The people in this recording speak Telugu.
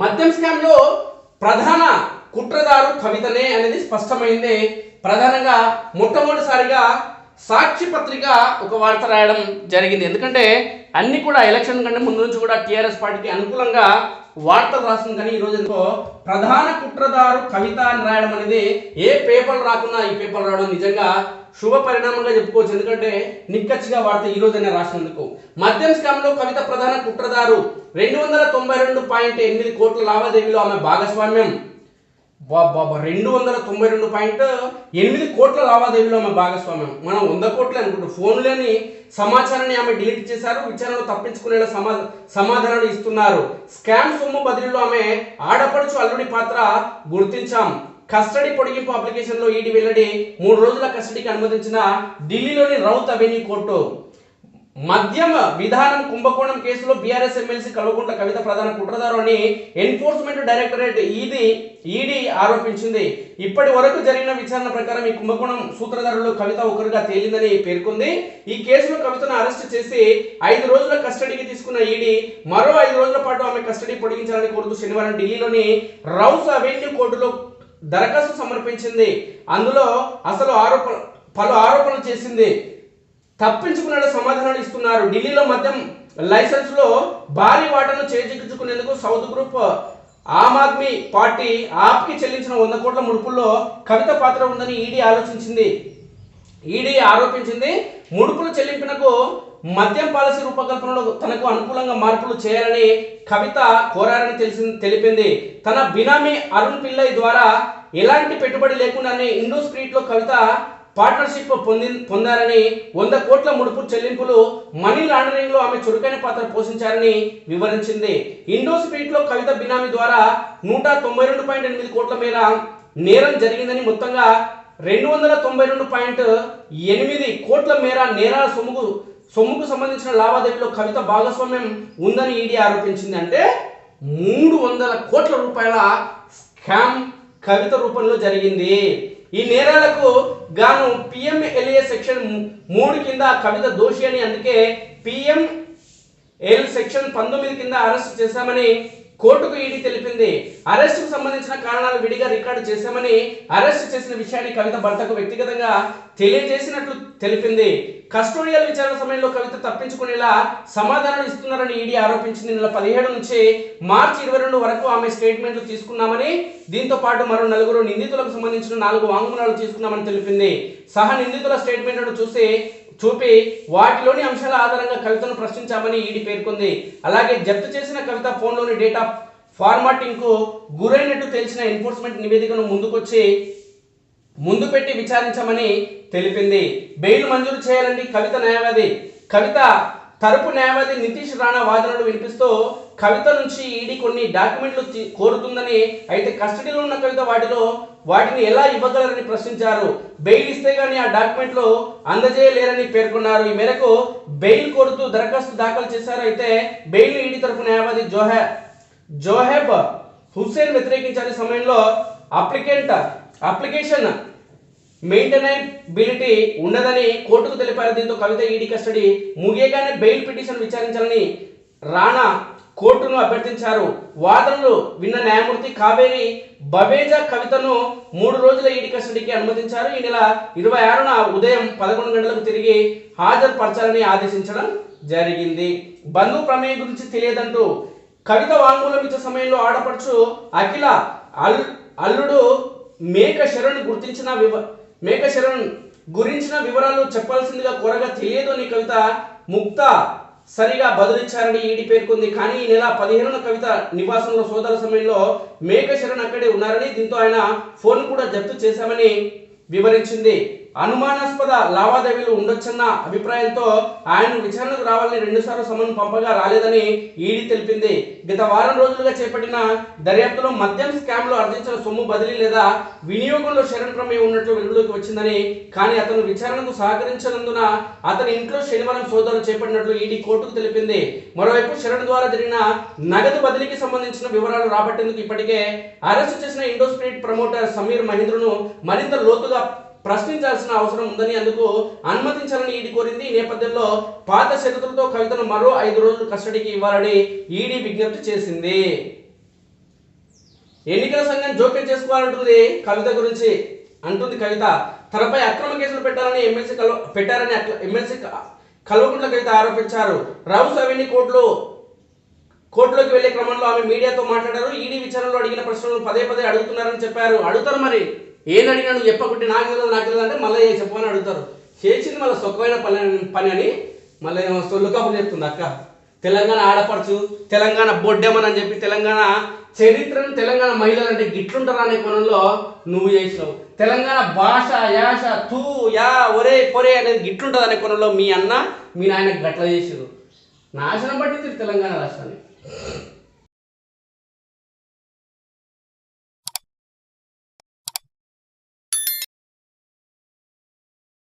మద్యం స్కామ్లో ప్రధాన కుట్రదారు కవితనే అనేది స్పష్టమైంది. ప్రధానంగా మొట్టమొదటిసారిగా సాక్షి పత్రిక ఒక వార్త రాయడం జరిగింది. ఎందుకంటే అన్ని కూడా ఎలక్షన్ కంటే ముందు నుంచి కూడా టీఆర్ఎస్ పార్టీకి అనుకూలంగా వార్తలు రాస్తుంది కానీ ఈ రోజు ఎందుకో ప్రధాన కుట్రదారు కవిత అని రాయడం అనేది ఏ పేపర్ రాకున్నా ఈ పేపర్ రావడం నిజంగా శుభ పరిణామంగా చెప్పుకోవచ్చు. ఎందుకంటే నిక్కచ్చిగా వార్త ఈ రోజునే రాసినందుకు. మద్యం స్కామ్లో కవిత ప్రధాన కుట్రదారు రెండు వందల తొంభై రెండు పాయింట్ ఎనిమిది కోట్ల లావాదేవీలో ఆమె భాగస్వామ్యం. బాబా రెండు వందల తొంభై రెండు పాయింట్ ఎనిమిది కోట్ల లావాదేవీలో ఆమె భాగస్వామ్యం. మనం వంద కోట్లు అనుకుంటాం ఫోన్లోని సమాచారాన్ని ఆమె డిలీట్ చేశారు విచారణ తప్పించుకునేలా సమా సమాధానాలు ఇస్తున్నారు. స్కామ్ సొమ్ము బదిలీలో ఆమె ఆడపడుచు అల్లుడి పాత్ర గుర్తించాం. కస్టడీ పొడిగింపు అప్లికేషన్లో ఈడీ వెల్లడి మూడు రోజుల కస్టడీకి అనుమతించిన ఢిల్లీలోని రౌత్ అవెన్యూ కోర్టు. మద్యం విధానం కుంభకోణం కేసులో బీఆర్ఎస్ ఎమ్మెల్సీ కల్వకుంట్ల కవిత ప్రధాన కుట్రదారు అని ఎన్ఫోర్స్మెంట్ డైరెక్టరేట్ ఈడీ ఈడీ ఆరోపించింది. ఇప్పటి వరకు జరిగిన విచారణ ప్రకారం ఈ కుంభకోణం సూత్రధారులు కవిత ఒకరుగా తేలిందని పేర్కొంది. ఈ కేసులో కవితను అరెస్ట్ చేసి ఐదు రోజుల కస్టడీకి తీసుకున్న ఈడీ మరో ఐదు రోజుల పాటు ఆమె కస్టడీ పొడిగించాలని కోరుతూ శనివారం ఢిల్లీలోని రౌస్ అవెన్యూ కోర్టులో దరఖాస్తు సమర్పించింది. అందులో అసలు ఆరోపణ పలు ఆరోపణలు చేసింది. తప్పించుకునేలా సమాధానాలు ఇస్తున్నారు. ఢిల్లీలో మద్యం లైసెన్స్లో భారీ వాటను చేజిక్కించుకునేందుకు సౌత్ గ్రూప్ ఆమ్ ఆద్మీ పార్టీ ఆప్కి చెల్లించిన వంద కోట్ల ముడుపుల్లో కవిత పాత్ర ఉందని ఈడీ ఆలోచించింది. ఈడీ ఆరోపించింది ముడుపులు చెల్లింపునకు మద్యం పాలసీ రూపకల్పనలో తనకు అనుకూలంగా మార్పులు చేయాలని కవిత కోరారని తెలిసి తెలిపింది. తన బినామీ అరుణ్ పిల్లై ద్వారా ఎలాంటి పెట్టుబడి లేకుండానే ఇండో స్ట్రీట్లో కవిత పార్ట్నర్షిప్ పొంది పొందారని వంద కోట్ల ముడుపు చెల్లింపులు మనీ లాండరింగ్లో ఆమె చురుకైన పాత్ర పోషించారని వివరించింది. ఇండో స్పీట్లో కవిత బినామీ ద్వారా నూట తొంభై రెండు పాయింట్ ఎనిమిది కోట్ల మేర నేరం జరిగిందని మొత్తంగా రెండు వందల తొంభై రెండు పాయింట్ ఎనిమిది కోట్ల మేర నేరాల సొమ్ముకు సొమ్ముకు సంబంధించిన లావాదేవీలో కవిత భాగస్వామ్యం ఉందని ఈడీ ఆరోపించింది. అంటే మూడు వందల కోట్ల రూపాయల స్కామ్ కవిత రూపంలో జరిగింది. ఈ నేరాలకు గాను పిఎంఎల్ఏ సెక్షన్ మూడు కింద కవిత దోషి అని అందుకే పిఎం ఎల్ సెక్షన్ పంతొమ్మిది కింద అరెస్ట్ చేశామని కోర్టుకు ఈడీ తెలిపింది. అరెస్టుకు సంబంధించిన కారణాలు విడిగా రికార్డు చేశామని అరెస్ట్ చేసిన విషయాన్ని కవిత భర్తకు వ్యక్తిగతంగా తెలియజేసినట్లు తెలిపింది. కస్టోడియల్ విచారణ సమయంలో కవిత తప్పించుకునేలా సమాధానాలు ఇస్తున్నారని ఈడీ ఆరోపించింది. నెల పదిహేడు నుంచి మార్చి ఇరవై రెండు వరకు ఆమె స్టేట్మెంట్లు తీసుకున్నామని దీంతో పాటు మరో నలుగురు నిందితులకు సంబంధించిన నాలుగు వాంగ్మూలాలు తీసుకున్నామని తెలిపింది. సహ నిందితుల స్టేట్మెంట్లను చూసి చూపి వాటిలోని అంశాల ఆధారంగా కవితను ప్రశ్నించామని ఈడీ పేర్కొంది. అలాగే జప్తు చేసిన కవిత ఫోన్లోని డేటా ఫార్మాటింగ్కు గురైనట్టు తెలిసిన ఎన్ఫోర్స్మెంట్ నివేదికను ముందుకొచ్చి ముందు పెట్టి విచారించమని తెలిపింది. బెయిల్ మంజూరు చేయాలని కవిత న్యాయవాది. కవిత తరపు న్యాయవాది నితీష్ రాణా వాదనలు వినిపిస్తూ కవిత నుంచి ఈడీ కొన్ని డాక్యుమెంట్లు కోరుతుందని అయితే కస్టడీలో ఉన్న కవిత వాటిలో వాటిని ఎలా ఇవ్వగలరని ప్రశ్నించారు. బెయిల్ ఇస్తే గానీ ఆ డాక్యుమెంట్లు అందజేయలేరని పేర్కొన్నారు. ఈ మేరకు బెయిల్ కోరుతూ దరఖాస్తు దాఖలు చేశారు. అయితే బెయిల్ ఈడీ తరపు న్యాయవాది జోహె జోహెబ్ హుస్సేన్ వ్యతిరేకించిన సమయంలో అప్లికెంట్ అప్లికేషన్ మెయింటెనబిలిటీ ఉండదని కోర్టుకు తెలిపారు. దీంతో కవిత ఈడీ కస్టడీ ముగియగానే బెయిల్ పిటిషన్ విచారించాలని రాణా కోర్టును అభ్యర్థించారు. వాదనలు విన్న న్యాయమూర్తి కావేరి బవేజా కవితను మూడు రోజుల ఈడి కస్టడీకి అనుమతించారు. ఈ నెల ఇరవై ఆరున ఉదయం పదకొండు గంటలకు తిరిగి హాజరుపరచాలని ఆదేశించడం జరిగింది. బంధు ప్రమేయం గురించి తెలియదంటూ కవిత వాంగ్మూలం ఇచ్చే సమయంలో ఆడపడుచు అఖిల అల్ అల్లుడు మేక శరణ్ గుర్తించిన వివ మేక శరణ్ గురించిన వివరాలు చెప్పాల్సిందిగా కోరగా తెలియదు అని కవిత ముక్త సరిగా బదులిచ్చారని ఈడి పేర్కొంది. కానీ ఈ నెల పదిహేనున కవిత నివాసంలో సోదర సమయంలో మేఘశరణ్ అక్కడే ఉన్నారని దీంతో ఆయన ఫోన్ కూడా జప్తు చేశామని వివరించింది. అనుమానాస్పద లావాదేవీలు ఉండొచ్చన్న అభిప్రాయంతో ఆయన విచారణకు రావాలని రెండుసార్లు సమన్ పంపగా రాలేదని ఈడీ తెలిపింది. గత వారం రోజులుగా చేపట్టిన దర్యాప్తులో మద్యం స్కామ్లో అర్జించిన సొమ్ము బదిలీ లేదా వినియోగంలో శరణ్ ప్రమేయం ఉన్నట్లు వెలుగులోకి వచ్చిందని కానీ అతను విచారణకు సహకరించనందున అతని ఇంట్లో శనివారం సోదరులు చేపట్టినట్లు ఈడీ కోర్టుకు తెలిపింది. మరోవైపు శరణ్ ద్వారా జరిగిన నగదు బదిలీకి సంబంధించిన వివరాలు రాబట్టేందుకు ఇప్పటికే అరెస్టు చేసిన ఇండో స్పిరిట్ ప్రమోటర్ సమీర్ మహేంద్రను మరింత లోతుగా ప్రశ్నించాల్సిన అవసరం ఉందని అందుకు అనుమతించాలని ఈడీ కోరింది. ఈ నేపథ్యంలో పాత షరతులతో కవితను మరో ఐదు రోజులు కస్టడీకి ఇవ్వాలని ఈడీ విజ్ఞప్తి చేసింది. ఎన్నికల సంఘం జోక్యం చేసుకోవాలంటుంది కవిత గురించి అంటుంది కవిత. తనపై అక్రమ కేసులు పెట్టాలని ఎమ్మెల్సీ కల్వ పెట్టారని ఎమ్మెల్సీ కల్వకుంట్ల కవిత ఆరోపించారు. రౌస్ అవన్నీ కోర్టులో కోర్టులోకి వెళ్ళే క్రమంలో ఆమె మీడియాతో మాట్లాడారు. ఈడీ విచారణలో అడిగిన ప్రశ్నలు పదే పదే అడుగుతున్నారని చెప్పారు. అడుగుతారు మరి. ఏది అడిగినా నువ్వు చెప్పకుంటే నాకు తెలియదు నాకు తెలియదు అంటే మళ్ళీ చెప్పమని అడుగుతారు. చేసింది మళ్ళీ సుఖమైన పని పని అని మళ్ళీ ఏమో చెప్తుంది అక్క. తెలంగాణ ఆడపడుచు తెలంగాణ బొడ్డెమనని అని చెప్పి తెలంగాణ చరిత్రను తెలంగాణ మహిళలు అంటే గిట్లుంటారా అనే కోణంలో నువ్వు చేసినావు. తెలంగాణ భాష యాష తూ యా ఒరే పొరే అనేది గిట్లుంటుంది అనే కోణంలో మీ అన్న మీ నాయన గట్ల చేసారు నాశనం పట్టింది తెలంగాణ రాష్ట్రాన్ని.